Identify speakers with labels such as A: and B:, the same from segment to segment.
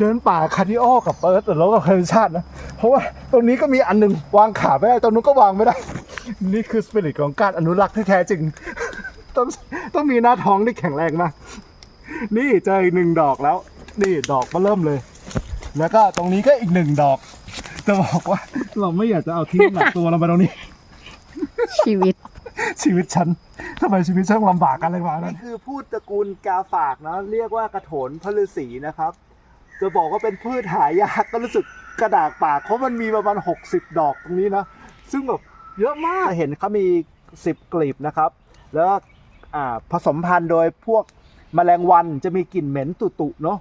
A: เดินป่าคาร์ดิโอกับเปิร์ดแล้วก็คาร์ดิชาตินะ เพราะว่าตรงนี้ก็มีอันหนึงวางขาไม่ได้ ตรงนู้นก็วางไม่ได้ นี่คือสปิริตของการอนุรักษ์ที่แท้จริง ต้องต้องมีหน้าท้องที่แข็งแรงมาก นี่เจออีกหนึ่งดอกแล้ว นี่ดอกมาเริ่มเลย แล้วก็ตรงนี้ก็อีกหนึ่งดอก จะบอกว่าเราไม่อยากจะเอาทิ้งหนักตัวเราไปตรงนี้
B: ชีวิต
A: ชีวิตฉันทำไมชีวิตฉันลำบากกันเลยมานี่คือพืชตระกูลกาฝากนะ เรียกว่ากระโถนพระฤาษีนะครับ จะบอกว่าเป็นพืชหายากก็รู้สึกกระดากปากเพราะมันมีประมาณ 60 ดอกตรงนี้นะ ซึ่งแบบเยอะมากเห็นเขามี 10 กลีบนะครับ แล้วผสมพันธุ์โดยพวกแมลงวันจะมีกลิ่นเหม็นตุๆเนาะ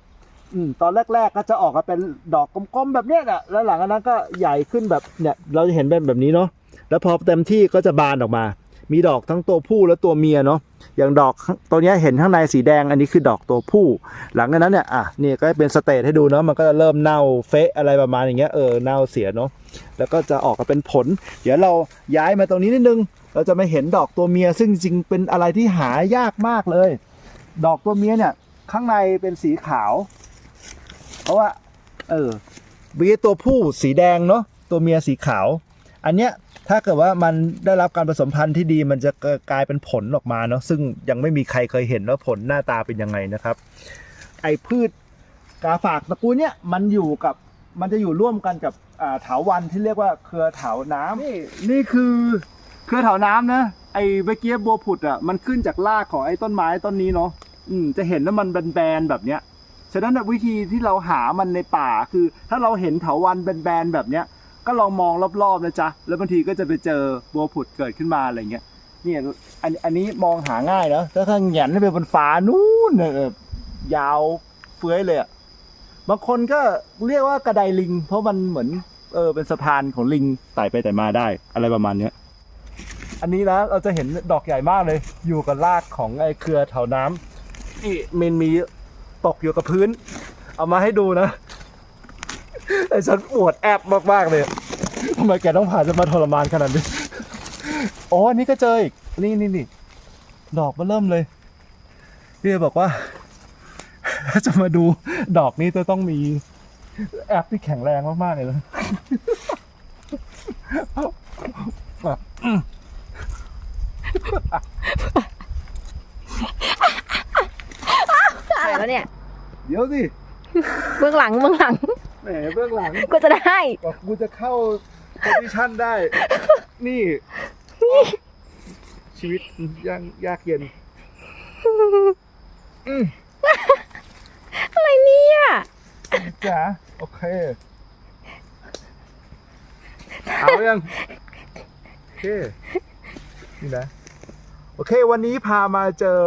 A: อตอนแรก ๆ ก็จะออกมาเป็นดอกกลมๆแบบเนี้ยแหละแล้วหลังจากนั้นก็ใหญ่ขึ้นแบบเนี่ยเราจะเห็นเป็นแบบนี้เนาะแล้วพอเต็มที่ก็จะบานออกมา มีดอกทั้งตัวผู้และตัวเมียเนาะอย่างดอกตัวนี้เห็นข้างในสีแดงอันนี้คือดอกตัวผู้ หลังจากนั้นเนี่ยอะนี่ก็เป็นสเตจให้ดูเนาะมันก็จะเริ่มเน่าเฟะอะไรประมาณอย่างเงี้ยเออเน่าเสียเนาะแล้วก็จะออกมาเป็นผล เดี๋ยวเราย้ายมาตรงนี้นิดนึง เราจะไม่เห็นดอกตัวเมีย ซึ่งจริงๆเป็นอะไรที่หายากมากเลย ดอกตัวเมียเนี่ยข้างในเป็นสีขาว เพราะว่าเออวีตัวผู้สีแดงเนาะตัวเมียสีขาว อันเนี้ย ถ้าเกิดว่ามันได้รับการผสมพันธุ์ที่ดีมันจะกลายเป็นผลออกมาเนาะซึ่งยังไม่มีใครเคยเห็นว่าผลหน้าตาเป็นยังไงนะครับ ไอพืชกาฝากตระกูลเนี้ยมันอยู่กับมันจะอยู่ร่วมกันกับอ่าเถาวันที่เรียกว่าเครือเถาน้ำนี่นี่คือเครือเถาน้ำนะไอเมื่อกี้บัวผุดอะมันขึ้นจากรากของไอ้ต้นไม้ต้นนี้เนาะอืมจะเห็นว่ามันแบนๆแบบเนี้ยฉะนั้นวิธีที่เราหามันในป่าคือ ถ้าเราเห็นเถาวันแบนๆแบบเนี้ย ก็ลองมองรอบๆนะจ๊ะแล้วบางทีก็จะไปเจอบัวผุดเกิดขึ้นมาอะไรเงี้ยเนี่ยอันอันนี้มองหาง่ายนะถ้าข้างหยันไปบนฟ้านู่นเนี่ยยาวเฟื้อยเลยอะบางคนก็เรียกว่ากระไดลิง เพราะมันเหมือนเออเป็นสะพานของลิงไต่ไปไต่มาได้อะไรประมาณเนี้ยอันนี้นะเราจะเห็นดอกใหญ่มากเลย อยู่กับรากของไอ้เครือเถาน้ำนี่มันมีตกอยู่กับพื้น เอามาให้ดูนะไอ้ฉันปวดแอบมากๆเลย ทำไมแกต้องพาจะมาทรมานขนาดนี้ อ๋ออันนี้ก็เจออีก นี่นี่นี่ ดอกมาเริ่มเลยพี่บอกว่าถ้าจะมาดูดอกนี้จะต้องมีแอปที่แข็งแรงมากๆเลยนะ
B: ถ่ายแล้วเนี่ย
A: เดี๋ยวสิ
B: เบื้องหลังเบื้องหลัง
A: แหมเบื้องหลัง
B: ก็จะได้
A: บอกกูจะเข้า โพซิชันได้ นี่ ชีวิตยากยากเย็นอืม
B: อะไรเนี่ย
A: จ๋าโอเค เอายัง โอเค นี่นะ โอเค วันนี้พามาเจอ